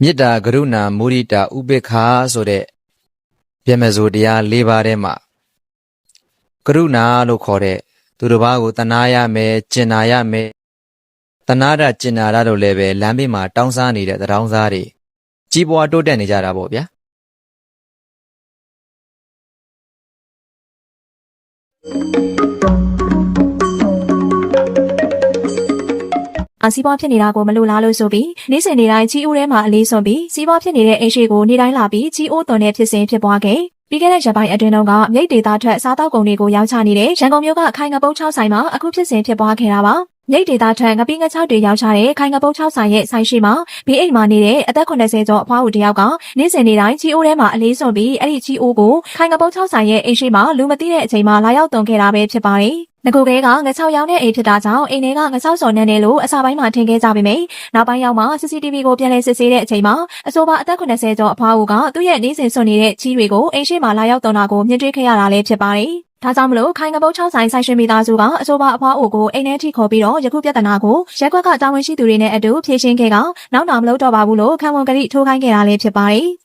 မေတ္တာကရုဏာမုဒိတာဥပေက္ခာဆိုတဲ့ဗျမဇိုတရား၄ပါးထဲမှာကရုဏာလို့ခေါ်တဲ့သူတစ်ပါးကိုတနာရမယ်ကျင်နာရမယ်တနာရကျင်နာရလို့လည်းပဲလမ်းဘေးမှာတောင်းစားနေတဲ့တောင်းစားတွေကြီးပွားတိုးတက်နေကြတာပေါ့ဗျာ အစီးပွားဖြစ်နေတာကိုမလိုလားလို့ဆိုပြီးနေ့စဉ်နေ့တိုင်းကြီးဦးထဲမှာအလေးစွန်ပြီးစီးပွားဖြစ်နေတဲ့အိမ်ရှိကိုနေ့တိုင်းလာပြီးကြီးဦးသွန်တဲ့ဖြစ်စဉ်ဖြစ်ပွားခဲ့ပြီးခဲ့တဲ့ရက်ပိုင်းအတွင်းတုန်းကမြိတ်ဒေသထွက်စားတောက်ကုန်တွေကိုရောင်းချနေတဲ့ရန်ကုန်မြို့ကခိုင်ငပုတ်6ဆိုင်မှာအခုဖြစ်စဉ်ဖြစ်ပွားခဲ့တာပါ မြိတ်ဒေသထွက်ငပိငချောက်တွေရောင်းချတဲ့ခိုင်ငပုတ်6ဆိုင်ရဲ့ဆိုင်ရှိမှာဘေးအိမ်မှာနေတဲ့အသက်80ကျော်အဖွားဦးတယောက်ကနေ့စဉ်နေ့တိုင်းကြီးဦးထဲမှာအလေးစွန်ပြီးအဲ့ဒီကြီးဦးကိုခိုင်ငပုတ်6ဆိုင်ရဲ့အိမ်ရှိမှာလူမသိတဲ့အချိန်မှာလာရောက်သွန်ခဲ့တာပဲဖြစ်ပါတယ်ငကိုကဲကငချောက်ရောင်းတဲ့အိမ်ဖြစ်တာကြောင့်အိမ်ထဲကငချောက်စော်နေတယ်လို့အစာပိုင်းမှာထင်ခဲ့ကြပေမယ့်နောက်ပိုင်းရောက်မှ CCTV ကိုပြန်လည်စစ်ဆေးတဲ့အချိန်မှာအဆိုပါအသက်80ကျော်အဖွားဦးကသူ့ရဲ့နေစဉ်စွန့်နေတဲ့ချီးတွေကိုအိမ်ရှိမှာလာရောက်သွန်တာကိုမြင်တွေ့ခဲ့ရတာလည်းဖြစ်ပါတယ်။ ဒါကြောင့်မလို့ခိုင်ကပုတ်6ဆိုင်ဆိုင်ရှင်မိသားစုကအဆိုပါအဖွားအိုကိုအိမ်ထဲထိခေါ်ပြီးတော့ယခုပြဿနာကိုရက်ကွက်ကတာဝန်ရှိသူတွေနဲ့အတူဖြေရှင်းခဲ့ကနောက်တော့မလုပ်တော့ပါဘူးလို့ခံဝန်ကတိထိုးခိုင်းခဲ့တာလည်းဖြစ်ပါတယ်။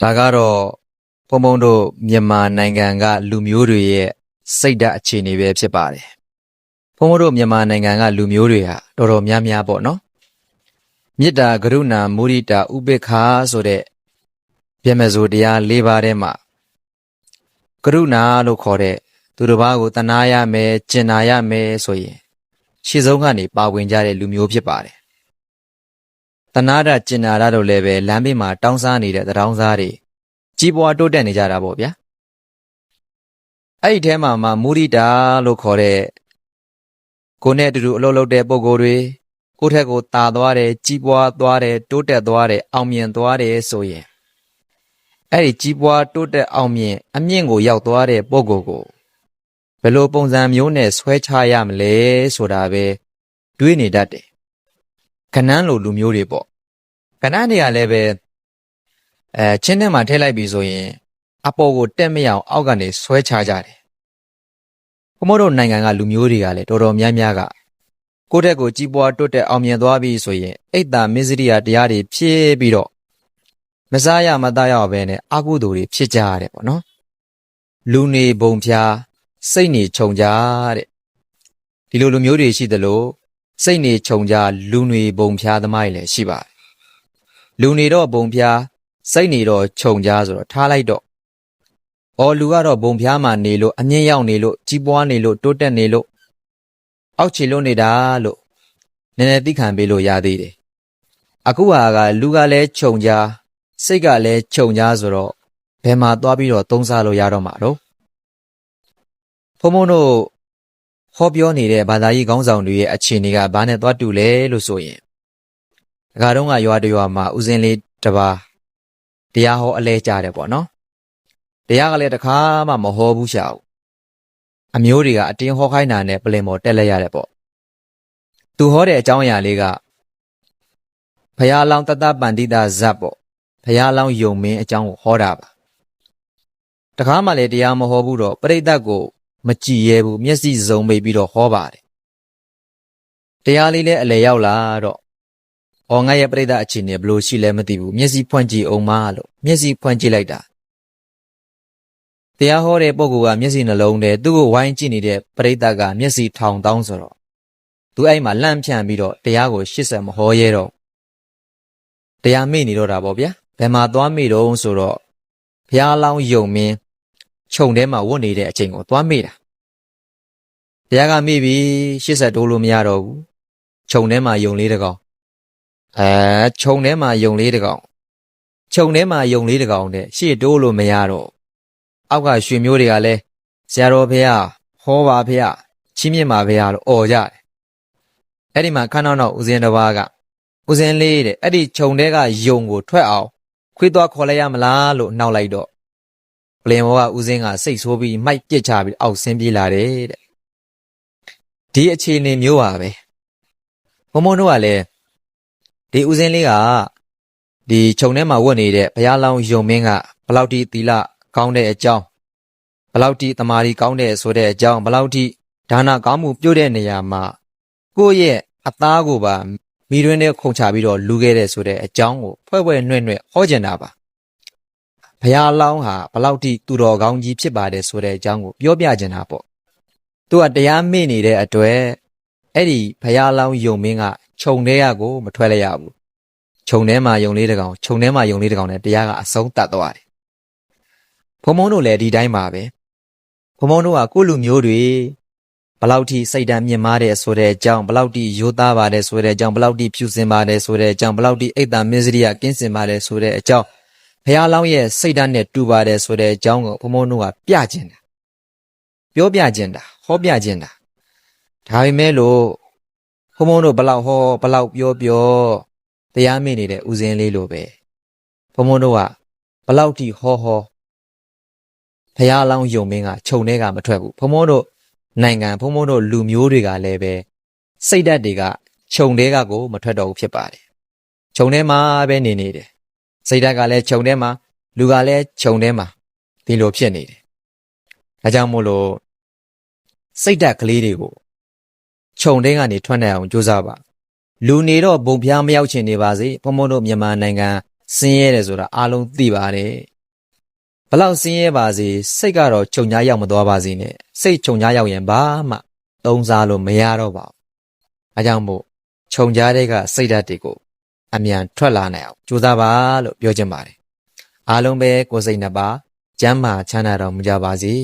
ဒါကတော့ဘုံဘုံတို့မြန်မာနိုင်ငံကလူမျိုးတွေရဲ့ စိတ်ဓာတ်အခြေအနေပဲဖြစ်ပါတယ်ဘုံဘုံတို့မြန်မာနိုင်ငံကလူမျိုးတွေဟာတော်တော်များများပေါ့နော်မေတ္တာကရုဏာမုဒိတာဥပေက္ခာဆိုတဲ့ဗျမဇိုတရား၄ပါးထဲမှာကရုဏာလို့ခေါ်တဲ့သူတစ်ပါးကိုတနာရမယ်ကျင်နာရမယ်ဆိုရင်ရှေ့ဆုံးကနေပါဝင်ကြတဲ့လူမျိုးဖြစ်ပါတယ်တနာရကျင်နာရလို့လည်းပဲလမ်းဘေးမှာတောင်းစားနေတဲ့တောင်းစားတွေကြီးပွားတိုးတက်နေကြတာပေါ့ဗျာ အဲ့ဒီထဲမှာမှမုဒိတာလို့ခေါ်တဲ့ကိုယ်နဲ့အတူတူအလုပ်လုပ်တဲ့ပုံကိုယ်တွေကိုယ့်ထက်ကိုတာသွားတယ်ကြီးပွားသွားတယ်တိုးတက်သွားတယ်အောင်မြင်သွားတယ်ဆိုရင်အဲ့ဒီကြီးပွားတိုးတက်အောင်မြင်အမြင့်ကိုရောက်သွားတဲ့ပုံကိုယ်ကိုဘယ်လိုပုံစံမျိုးနဲ့ဆွဲချရမလဲဆိုတာပဲတွေးနေတတ်တယ်ခဏန်းလိုလူမျိုးတွေပေါ့ခဏန်းတွေကလည်းပဲအဲချင်းထဲမှာထည့်လိုက်ပြီဆိုရင် အပေါ်ကိုတက်မရအောင်အောက်ကနေဆွဲချကြတယ်ဘုမို့တို့နိုင်ငံကလူမျိုးတွေကလည်းတော်တော်များများကကိုယ့်တက်ကိုကြီးပွားတိုးတက်အောင်မြင်သွားပြီဆိုရင်အိတ်တာမစ္စရိယတရားတွေဖြည့်ပြီးတော့မစားရမသားရပဲနဲ့အကုသိုလ်တွေဖြစ်ကြရတယ်ပေါ့နော်လူနေဘုံဖျားစိတ်နေခြုံကြတဲ့ဒီလိုလူမျိုးတွေရှိသလိုစိတ်နေခြုံကြလူနေဘုံဖျားသမားတွေလည်းရှိပါတယ်လူနေတော့ဘုံဖျားစိတ်နေတော့ခြုံကြဆိုတော့ထားလိုက်တော့ အော်လူကတော့ဘုံဖျားမှနေလို့အမြင့်ရောက်နေလို့ကြီးပွားနေလို့တိုးတက်နေလို့အောက်ခြေလို့နေတာလို့နည်းနည်းသိခံပေးလို့ရသေးတယ်အခုဟာကလူကလည်းခြုံကြစိတ်ကလည်းခြုံကြဆိုတော့ဘယ်မှာသွားပြီးတော့သုံးစားလို့ရတော့မှာတော့ဖုံဖုံတို့ဟောပြောနေတဲ့ဘာသာရေးခေါင်းဆောင်တွေရဲ့အခြေအနေကဘာနဲ့သွားတူလဲလို့ဆိုရင်ဒကာတော့ကရွာတရွာမှာဦးစင်းလေးတစ်ပါးတရားဟောအလဲကြတယ်ပေါ့နော် တရားကလည်းတစ်ခါမှမဟောဘူးရှာဘူးအမျိုးတွေကအတင်းဟောခိုင်းတာနဲ့ပလင်ပေါ်တက်လက်ရတယ်ပေါ့သူဟောတဲ့အကြောင်းအရာလေးကဖရာလောင်းတတပန္တိတာဇတ်ပေါ့ဖရာလောင်းယုံမင်းအကြောင်းကိုဟောတာပါတခါမှလည်းတရားမဟောဘူးတော့ပြိဿတ်ကိုမကြည်ရဲဘူးမျက်စိစုံမိပြီးတော့ဟောပါတယ်တရားလေးလည်းအလဲရောက်လာတော့။အော်ငါရဲ့ပြိဿအခြေအနေဘယ်လိုရှိလဲမသိဘူး။မျက်စိဖွင့်ကြည့်အောင်မလို့မျက်စိဖွင့်ကြည့်လိုက်တာ။ တရားဟောတဲ့ပုဂ္ဂိုလ်ကမျက်စိနှလုံးထဲသူ့ကိုဝိုင်းကြည့်နေတဲ့ပြိဿကမျက်စိထောင်တောင်းဆိုတော့သူအဲ့မှာလန့်ဖြန့်ပြီးတော့တရားကိုရှစ်ဆက်မဟောရဲတော့တရားမေ့နေတော့တာပေါ့ဗျာ။ဘယ်မှာသွားမေ့တော့ဆိုတော့ဘုရားလောင်းယုံမင်းခြုံထဲမှာဝတ်နေတဲ့အချိန်ကိုသွားမေ့တာ။တရားကမေ့ပြီးရှစ်ဆက်တိုးလို့မရတော့ဘူး။ခြုံထဲမှာယုံလေးတကောင်အဲခြုံထဲမှာယုံလေးတကောင်ခြုံထဲမှာယုံလေးတကောင်တဲ့ရှေ့တိုးလို့မရတော့ အောက်ကရွှေမျိုးတွေကလည်းဆရာတော်ဖေဟာဟောပါဖေဟာချင်းမြင့်ပါဖေဟာလို့អော်ကြတယ်အဲ့ဒီမှာခန်းနောက်နောက်ဦးဇင်းတစ်ပါးကဦးဇင်းလေးတဲ့အဲ့ဒီခြုံထဲကယုံကိုထွက်အောင်ခွေးသွားခေါ်လိုက်ရမလားလို့နှောက်လိုက်တော့ပလင်ဘောကဦးဇင်းကစိတ်ဆိုးပြီးမိုက်ပြစ်ချပြီးအောက်ဆင်းပြေးလာတယ်တဲ့ဒီအခြေအနေမျိုးပါပဲမမုံတို့ကလည်းဒီဦးစင်းလေးကဒီခြုံထဲမှာဝတ်နေတဲ့ဘုရားလောင်းယုံမင်းကဘလောက်ထိသီလ ကောင်းတဲ့အကြောင်းဘလောက်ထိတမာရီကောင်းတဲ့ဆိုတဲ့အကြောင်းဘလောက်ထိဒါနကောင်းမှုပြုတဲ့နေရာမှာကိုယ့်ရဲ့အသားကိုပါမိတွင်းနဲ့ခုန်ချပြီးတော့လူခဲ့တဲ့ဆိုတဲ့အကြောင်းကိုဖွဲ့ဖွဲ့နှွဲ့နှွဲ့ဟောကျင်တာပါဘုရားလောင်းဟာဘလောက်ထိသူတော်ကောင်းကြီးဖြစ်ပါတယ်ဆိုတဲ့အကြောင်းကိုပြောပြကျင်တာပေါ့သူကတရားမေ့နေတဲ့အတွက်အဲ့ဒီဘုရားလောင်းယုံမင်းကခြုံထဲရကိုမထွက်လိုက်ရဘူးခြုံထဲမှာယုံလေးတစ်ကောင်ခြုံထဲမှာယုံလေးတစ်ကောင်နဲ့တရားကအဆုံးတတ်သွားတယ် ဘုံဘုံတို့လည်းဒီတိုင်းပါပဲဘုံဘုံတို့ကကိုယ့်လူမျိုးတွေဘလောက်ထိစိတ်ဓာတ်မြင့်မားတဲ့ဆိုတဲ့အကြောင်းဘလောက်ထိရိုးသားပါတယ်ဆိုတဲ့အကြောင်းဘလောက်ထိဖြူစင်ပါတယ်ဆိုတဲ့အကြောင်းဘလောက်ထိအိတ်တမစ္စရိယကင်းစင်ပါတယ်ဆိုတဲ့အကြောင်းဘုရားလောင်းရဲ့စိတ်ဓာတ်နဲ့တူပါတယ်ဆိုတဲ့အကြောင်းကိုဘုံဘုံတို့ကပြကျင်တာပြောပြကျင်တာဟောပြကျင်တာဒါပေမဲ့လို့ဘုံဘုံတို့ဘလောက်ဟောဘလောက်ပြောပြောတရားမေ့နေတဲ့ဦးစင်းလေးလိုပဲဘုံဘုံတို့ကဘလောက်ထိဟောဟော ဖះလောင်းယုံမင်းကခြုံထဲကမထွက်ဘူးဘုံဘုံတို့နိုင်ငံဘုံဘုံတို့လူမျိုးတွေကလည်းပဲစိတ်ဓာတ်တွေကခြုံထဲကကိုမထွက်တော့ဘူးဖြစ်ပါတယ်ခြုံထဲမှာပဲနေနေတယ်စိတ်ဓာတ်ကလည်းခြုံထဲမှာလူကလည်းခြုံထဲမှာဒီလိုဖြစ်နေတယ်ဒါကြောင့်မို့လို့စိတ်ဓာတ်ကလေးတွေကိုခြုံထဲကနေထွက်နိုင်အောင်ကြိုးစားပါလူနေတော့ဘုံဖျားမရောက်ချင်နေပါစေဘုံဘုံတို့မြန်မာနိုင်ငံဆင်းရဲတယ်ဆိုတာအားလုံးသိပါတယ် ဘလောက်ဆင်းရဲပါစေစိတ်ကတော့ခြုံညားရောက်မသွားပါစေနဲ့စိတ်ခြုံညားရောက်ရင်ဘာမှသုံးစားလို့မရတော့ပါဘူးအဲကြောင့်မို့ခြုံကြားတဲ့ကစိတ်ဓာတ်တွေကိုအမြန်ထွက်လာနိုင်အောင်ကြိုးစားပါလို့ပြောချင်ပါတယ်အားလုံးပဲကိုယ်စိတ်နှစ်ပါးကျမ်းမာချမ်းသာတော်မူကြပါစေ